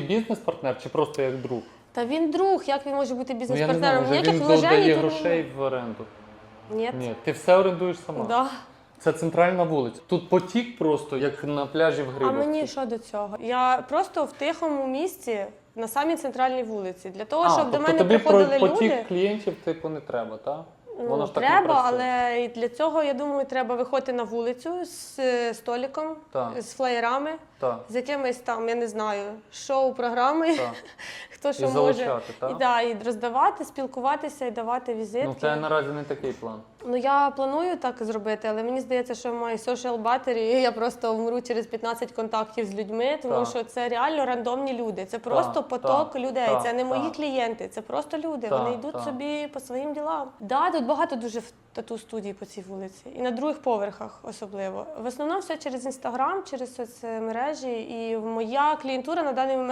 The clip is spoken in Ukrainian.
Бізнес-партнер чи просто як друг? Та він друг, як він може бути Ну я не бізнес-партнером? може Ніяких він вложень тут грошей в оренду. Ні. Ні, ти все орендуєш сама. Да. Це центральна вулиця. Тут потік просто, як на пляжі в А мені що до цього? Я просто в тихому місці на самій центральній вулиці. Для того, А, щоб до тобто мене тобі приходили про потік люди. клієнтів типу не треба, так? Ну, Воно ж так не треба, працює. але і для цього, я думаю, треба виходити на вулицю з е, столиком, Так. з флеєрами, Так, з якимись там, я не знаю, шоу-програми, так. хто що І може. так? І, да, і роздавати, спілкуватися і давати візитки. Ну, в тебе наразі не такий план. Ну я планую так зробити, але мені здається, що мої social battery, я просто вмру через 15 контактів з людьми, тому Так. що це реально рандомні люди. Це просто Так, поток так, людей. так, це не мої так. клієнти, це просто люди. Так, Вони йдуть так. собі по своїм ділам. Да, тут багато дуже тату студій по цій вулиці, і на других поверхах особливо. В основному все через інстаграм, через соцмережі, і моя клієнтура на даний момент.